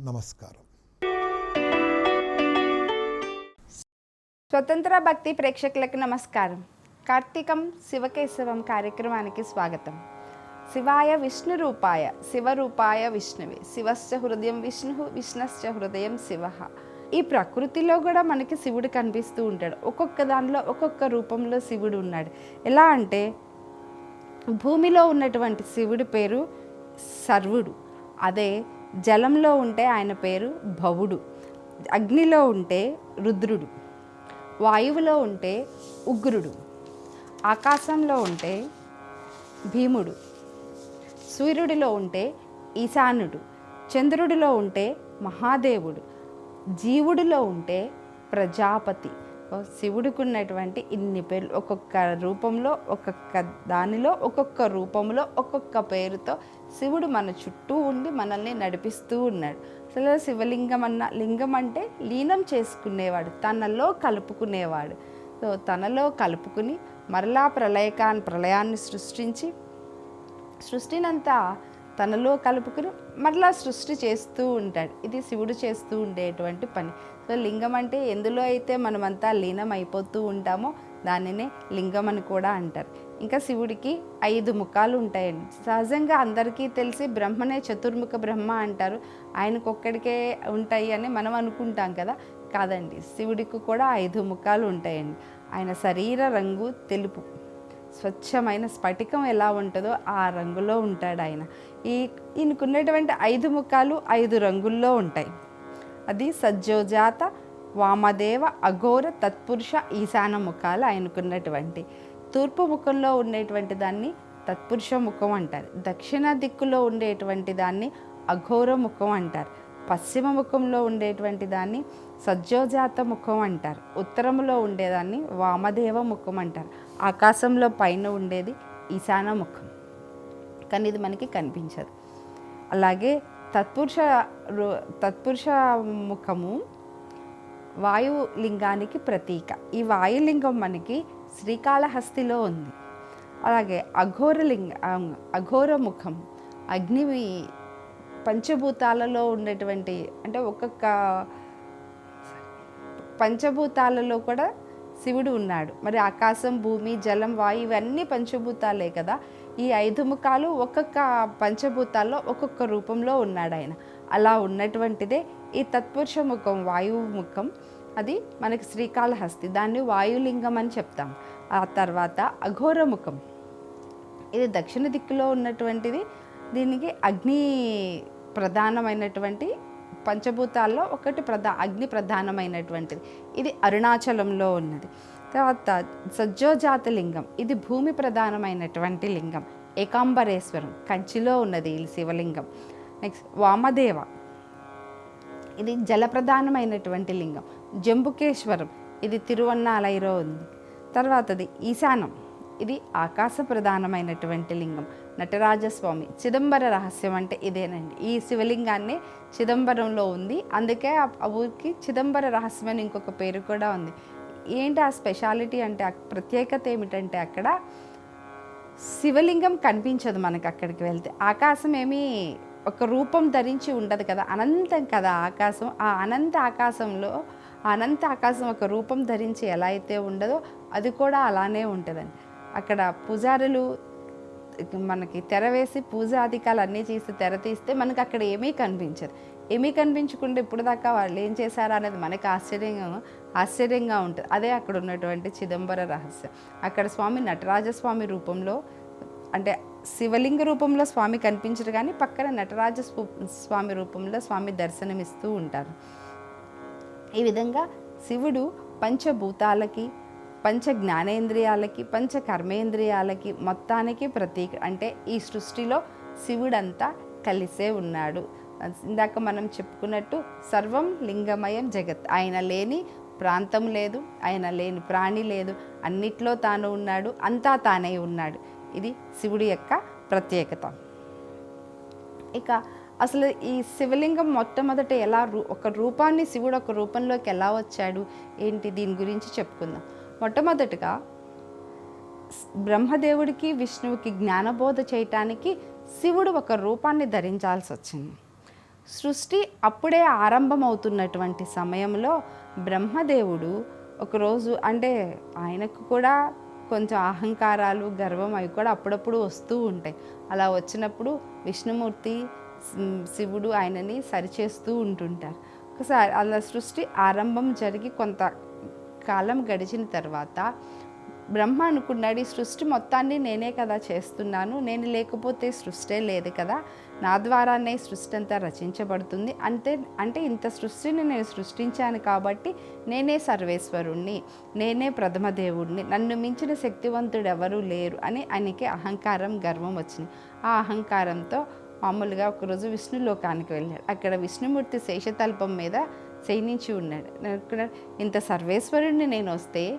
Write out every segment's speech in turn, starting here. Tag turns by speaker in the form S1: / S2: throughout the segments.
S1: నమస్కారం.
S2: స్వతంత్ర భక్తి ప్రేక్షకులకు నమస్కారం. కార్తీకం శివకేశవం కార్యక్రమానికి స్వాగతం. శివాయ విష్ణు రూపాయ శివరూపాయ విష్ణువే శివశ్చ హృదయం విష్ణు విష్ణశ్చ హృదయం శివ. ఈ ప్రకృతిలో కూడా మనకి శివుడు కనిపిస్తూ ఉంటాడు. ఒక్కొక్క దానిలో ఒక్కొక్క రూపంలో శివుడు ఉన్నాడు. ఎలా అంటే భూమిలో ఉన్నటువంటి శివుడి పేరు సర్వుడు. అదే జలంలో ఉంటే ఆయన పేరు భవుడు అగ్నిలో ఉంటే రుద్రుడు వాయువులో ఉంటే ఉగ్రుడు ఆకాశంలో ఉంటే భీముడు సూర్యుడిలో ఉంటే ఈశానుడు చంద్రుడిలో ఉంటే మహాదేవుడు జీవుడిలో ఉంటే ప్రజాపతి. శివుడికి ఉన్నటువంటి ఇన్ని పేర్లు. ఒక్కొక్క రూపంలో ఒక్కొక్క దానిలో ఒక్కొక్క రూపంలో ఒక్కొక్క పేరుతో శివుడు మన చుట్టూ ఉండి మనల్ని నడిపిస్తూ ఉన్నాడు. అసలు శివలింగం అన్న లింగం అంటే లీనం చేసుకునేవాడు తనలో కలుపుకునేవాడు. సో తనలో కలుపుకుని మరలా ప్రళయకాన్ ప్రళయాన్ని సృష్టించి సృష్టినంతా తనలో కలుపుకుని మరలా సృష్టి చేస్తూ ఉంటాడు. ఇది శివుడు చేస్తూ ఉండేటువంటి పని. సో లింగం అంటే ఎందులో అయితే మనమంతా లీనం అయిపోతూ ఉంటామో దానినే లింగం అని కూడా అంటారు. ఇంకా శివుడికి ఐదు ముఖాలు ఉంటాయండి. సహజంగా అందరికీ తెలిసి బ్రహ్మనే చతుర్ముఖ బ్రహ్మ అంటారు. ఆయనకు ఒక్కడికే ఉంటాయి అని మనం అనుకుంటాం కదా. కాదండి శివుడికి కూడా ఐదు ముఖాలు ఉంటాయండి. ఆయన శరీర రంగు తెలుపు. స్వచ్ఛమైన స్ఫటికం ఎలా ఉంటుందో ఆ రంగులో ఉంటాడు ఆయన. ఈ ఈయనకున్నటువంటి ఐదు ముఖాలు ఐదు రంగుల్లో ఉంటాయి. అది సజ్జోజాత వామదేవ అఘోర తత్పురుష ఈశాన ముఖాలు ఆయనకున్నటువంటి. తూర్పు ముఖంలో ఉండేటువంటి దాన్ని తత్పురుష ముఖం అంటారు. దక్షిణ దిక్కులో ఉండేటువంటి దాన్ని అఘోర ముఖం అంటారు. పశ్చిమ ముఖంలో ఉండేటువంటి దాన్ని సజ్జోజాత ముఖం అంటారు. ఉత్తరములో ఉండేదాన్ని వామదేవ ముఖం అంటారు. ఆకాశంలో పైన ఉండేది ఈశాన ముఖం. కానీ ఇది మనకి కనిపించదు. అలాగే తత్పురుష తత్పురుష ముఖము వాయులింగానికి ప్రతీక. ఈ వాయులింగం మనకి శ్రీకాళహస్తిలో ఉంది. అలాగే అఘోరలింగ అఘోర ముఖం అగ్ని పంచభూతాలలో ఉండేటువంటి అంటే ఒక్కొక్క పంచభూతాలలో కూడా శివుడు ఉన్నాడు. మరి ఆకాశం భూమి జలం వాయు ఇవన్నీ పంచభూతాలే కదా. ఈ ఐదు ముఖాలు ఒక్కొక్క పంచభూతాల్లో ఒక్కొక్క రూపంలో ఉన్నాడు ఆయన. అలా ఉన్నటువంటిదే ఈ తత్పురుష ముఖం వాయువు ముఖం. అది మనకి శ్రీకాళహస్తి. దాన్ని వాయులింగం అని చెప్తాం. ఆ తర్వాత అఘోర ముఖం. ఇది దక్షిణ దిక్కులో ఉన్నటువంటిది. దీనికి అగ్ని ప్రధానమైనటువంటి పంచభూతాల్లో ఒకటి ప్రధా అగ్ని ప్రధానమైనటువంటిది. ఇది అరుణాచలంలో ఉన్నది. తర్వాత సజ్జోజాత లింగం. ఇది భూమి ప్రధానమైనటువంటి లింగం. ఏకాంబరేశ్వరం. కంచిలో ఉన్నది ఈ శివలింగం. నెక్స్ట్ వామదేవ. ఇది జలప్రధానమైనటువంటి లింగం. జంబుకేశ్వరం. ఇది తిరువన్నాలైలో ఉంది. తర్వాతది ఈశానం. ఇది ఆకాశ ప్రధానమైనటువంటి లింగం. నటరాజస్వామి చిదంబర రహస్యం అంటే ఇదేనండి. ఈ శివలింగాన్ని చిదంబరంలో ఉంది. అందుకే ఆ ఊరికి చిదంబర రహస్యం అని ఇంకొక పేరు కూడా ఉంది. ఏంటి ఆ స్పెషాలిటీ అంటే ప్రత్యేకత ఏమిటంటే అక్కడ శివలింగం కనిపించదు మనకు అక్కడికి వెళ్తే. ఆకాశం ఏమీ ఒక రూపం ధరించి ఉండదు కదా. అనంతం కదా ఆకాశం. ఆ అనంత ఆకాశంలో అనంత ఆకాశం ఒక రూపం ధరించి ఎలా అయితే ఉండదో అది కూడా అలానే ఉంటుందండి. అక్కడ పూజారులు మనకి తెర వేసి పూజాధికాలు అన్నీ చేసి తెర తీస్తే మనకి అక్కడ ఏమీ కనిపించదు. ఏమీ కనిపించకుండా ఇప్పుడు దాకా వాళ్ళు ఏం చేశారా అనేది మనకి ఆశ్చర్యంగా ఆశ్చర్యంగా ఉంటుంది. అదే అక్కడ ఉన్నటువంటి చిదంబర రహస్యం. అక్కడ స్వామి నటరాజస్వామి రూపంలో అంటే శివలింగ రూపంలో స్వామి కనిపించరు కానీ పక్కన నటరాజ స్వామి రూపంలో స్వామి దర్శనమిస్తూ ఉంటారు. ఈ విధంగా శివుడు పంచభూతాలకి పంచ జ్ఞానేంద్రియాలకి పంచ కర్మేంద్రియాలకి మొత్తానికి ప్రతీక అంటే ఈ సృష్టిలో శివుడంతా కలిసే ఉన్నాడు. ఇందాక మనం చెప్పుకున్నట్టు సర్వం లింగమయం జగత్. ఆయన లేని ప్రాంతం లేదు ఆయన లేని ప్రాణి లేదు. అన్నిట్లో తాను ఉన్నాడు అంతా తానే ఉన్నాడు. ఇది శివుడి యొక్క ప్రత్యేకత. ఇక అసలు ఈ శివలింగం మొట్టమొదట ఎలా రూ ఒక రూపాన్ని శివుడు ఒక రూపంలోకి ఎలా వచ్చాడు? ఏంటి దీని గురించి చెప్పుకుందాం. మొట్టమొదటిగా బ్రహ్మదేవుడికి విష్ణువుకి జ్ఞానబోధ చేయటానికి శివుడు ఒక రూపాన్ని ధరించాల్సి వచ్చింది. సృష్టి అప్పుడే ఆరంభమవుతున్నటువంటి సమయంలో బ్రహ్మదేవుడు ఒకరోజు అంటే ఆయనకు కూడా కొంచెం అహంకారాలు గర్వం అవి కూడా అప్పుడప్పుడు వస్తూ ఉంటాయి. అలా వచ్చినప్పుడు విష్ణుమూర్తి శివుడు ఆయనని సరిచేస్తూ ఉంటుంటారు. ఒకసారి అలా సృష్టి ఆరంభం జరిగి కొంత కాలం గడిచిన తర్వాత బ్రహ్మ అనుకున్నాడు ఈ సృష్టి మొత్తాన్ని నేనే కదా చేస్తున్నాను. నేను లేకపోతే సృష్టే లేదు కదా. నా ద్వారానే సృష్టి అంతా రచించబడుతుంది. అంతే అంటే ఇంత సృష్టిని నేను సృష్టించాను కాబట్టి నేనే సర్వేశ్వరుణ్ణి నేనే ప్రథమ దేవుణ్ణి నన్ను మించిన శక్తివంతుడు ఎవరూ లేరు అని ఆయనకి అహంకారం గర్వం వచ్చింది. ఆ అహంకారంతో మామూలుగా ఒకరోజు విష్ణు లోకానికి వెళ్ళాడు. అక్కడ విష్ణుమూర్తి శేషతల్పం మీద చేయించి ఉన్నాడు. అనుకున్నాడు ఇంత సర్వేశ్వరుణ్ణి నేను వస్తే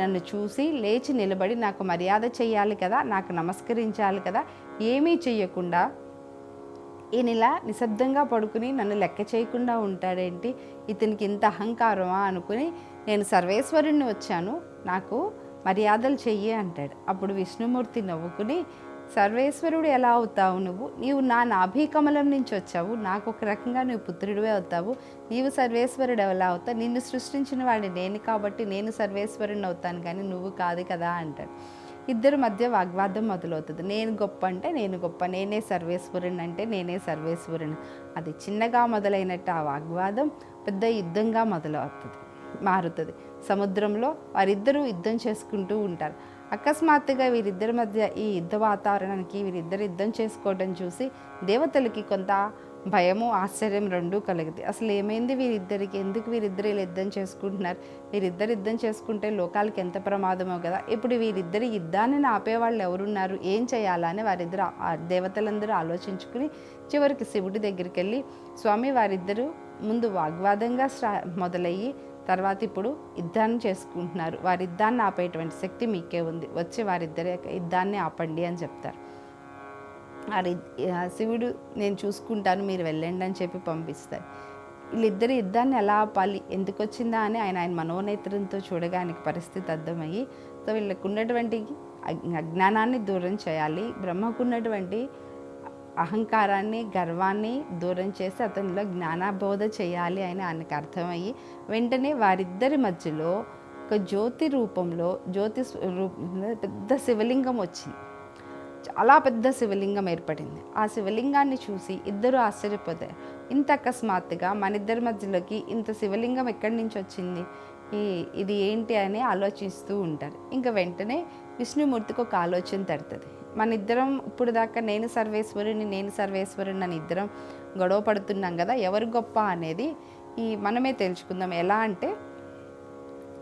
S2: నన్ను చూసి లేచి నిలబడి నాకు మర్యాద చేయాలి కదా నాకు నమస్కరించాలి కదా ఏమీ చెయ్యకుండా ఈయన ఇలా నిశ్శబ్దంగా పడుకుని నన్ను లెక్క చేయకుండా ఉంటాడేంటి? ఇతనికి ఇంత అహంకారమా అనుకుని నేను సర్వేశ్వరుణ్ణి వచ్చాను నాకు మర్యాదలు చెయ్యి అంటాడు. అప్పుడు విష్ణుమూర్తి నవ్వుకుని సర్వేశ్వరుడు ఎలా అవుతావు నువ్వు? నీవు నా నాభీకమలం నుంచి వచ్చావు. నాకు ఒక రకంగా నువ్వు పుత్రుడివే అవుతావు. నీవు సర్వేశ్వరుడు ఎలా అవుతావు? నిన్ను సృష్టించిన వాడిని నేను కాబట్టి నేను సర్వేశ్వరుని అవుతాను కానీ నువ్వు కాదు కదా అంటాడు. ఇద్దరి మధ్య వాగ్వాదం మొదలవుతుంది. నేను గొప్ప అంటే నేను గొప్ప. నేనే సర్వేశ్వరుని అంటే నేనే సర్వేశ్వరుని. అది చిన్నగా మొదలైనట్టు ఆ వాగ్వాదం పెద్ద యుద్ధంగా మొదలవుతుంది మారుతుంది. సముద్రంలో వారిద్దరూ యుద్ధం చేసుకుంటూ ఉంటారు. అకస్మాత్తుగా వీరిద్దరి మధ్య ఈ యుద్ధ వాతావరణానికి వీరిద్దరు యుద్ధం చేసుకోవడం చూసి దేవతలకి కొంత భయము ఆశ్చర్యం రెండూ కలిగింది. అసలు ఏమైంది? వీరిద్దరికి ఎందుకు వీరిద్దరు ఇలా యుద్ధం చేసుకుంటున్నారు? వీరిద్దరు యుద్ధం చేసుకుంటే లోకాలకి ఎంత ప్రమాదమో కదా. ఇప్పుడు వీరిద్దరి యుద్ధాన్ని ఆపేవాళ్ళు ఎవరున్నారు? ఏం చేయాలా అని వారిద్దరు దేవతలందరూ ఆలోచించుకుని చివరికి శివుడి దగ్గరికి వెళ్ళి స్వామి వారిద్దరూ ముందు వాగ్వాదంగా స్టా మొదలయ్యి తర్వాత ఇప్పుడు యుద్ధాన్ని చేసుకుంటున్నారు. వారి యుద్ధాన్ని ఆపేటువంటి శక్తి మీకే ఉంది. వచ్చి వారిద్దరి యొక్క యుద్ధాన్ని ఆపండి అని చెప్తారు. వారి ఆ శివుడు నేను చూసుకుంటాను మీరు వెళ్ళండి అని చెప్పి పంపిస్తారు. వీళ్ళిద్దరు యుద్ధాన్ని ఎలా ఆపాలి? ఎందుకు వచ్చిందా అని ఆయన ఆయన మనోనేత్రంతో చూడగానికి పరిస్థితి అర్థమయ్యి సో వీళ్ళకు ఉన్నటువంటి అజ్ఞానాన్ని దూరం చేయాలి. బ్రహ్మకు ఉన్నటువంటి అహంకారాన్ని గర్వాన్ని దూరం చేసి అతనిలో జ్ఞానబోధ చేయాలి అని ఆయనకు అర్థమయ్యి వెంటనే వారిద్దరి మధ్యలో ఒక జ్యోతి రూపంలో జ్యోతి రూపంలో పెద్ద శివలింగం వచ్చింది. చాలా పెద్ద శివలింగం ఏర్పడింది. ఆ శివలింగాన్ని చూసి ఇద్దరు ఆశ్చర్యపోతారు. ఇంత అకస్మాత్తుగా మన ఇద్దరి మధ్యలోకి ఇంత శివలింగం ఎక్కడి నుంచి వచ్చింది? ఈ ఇది ఏంటి అని ఆలోచిస్తూ ఉంటారు. ఇంకా వెంటనే విష్ణుమూర్తికి ఒక ఆలోచన తడుతుంది మన ఇద్దరం ఇప్పుడు దాకా నేను సర్వేశ్వరుని నేను సర్వేశ్వరుని అని ఇద్దరం గొడవ పడుతున్నాం కదా ఎవరు గొప్ప అనేది ఈ మనమే తెలుసుకుందాం. ఎలా అంటే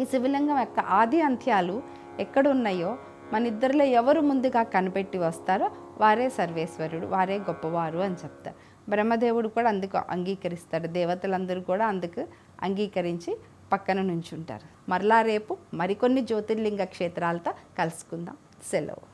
S2: ఈ శివలింగం యొక్క ఆది అంత్యాలు ఎక్కడ ఉన్నాయో మన ఇద్దరిలో ఎవరు ముందుగా కనిపెట్టి వస్తారో వారే సర్వేశ్వరుడు వారే గొప్పవారు అని చెప్తారు. బ్రహ్మదేవుడు కూడా అందుకు అంగీకరిస్తాడు దేవతలందరూ కూడా అందుకు అంగీకరించి పక్కన నుంచుంటారు. మరలా రేపు మరికొన్ని జ్యోతిర్లింగ క్షేత్రాలతో కలుసుకుందాం. సెలవు.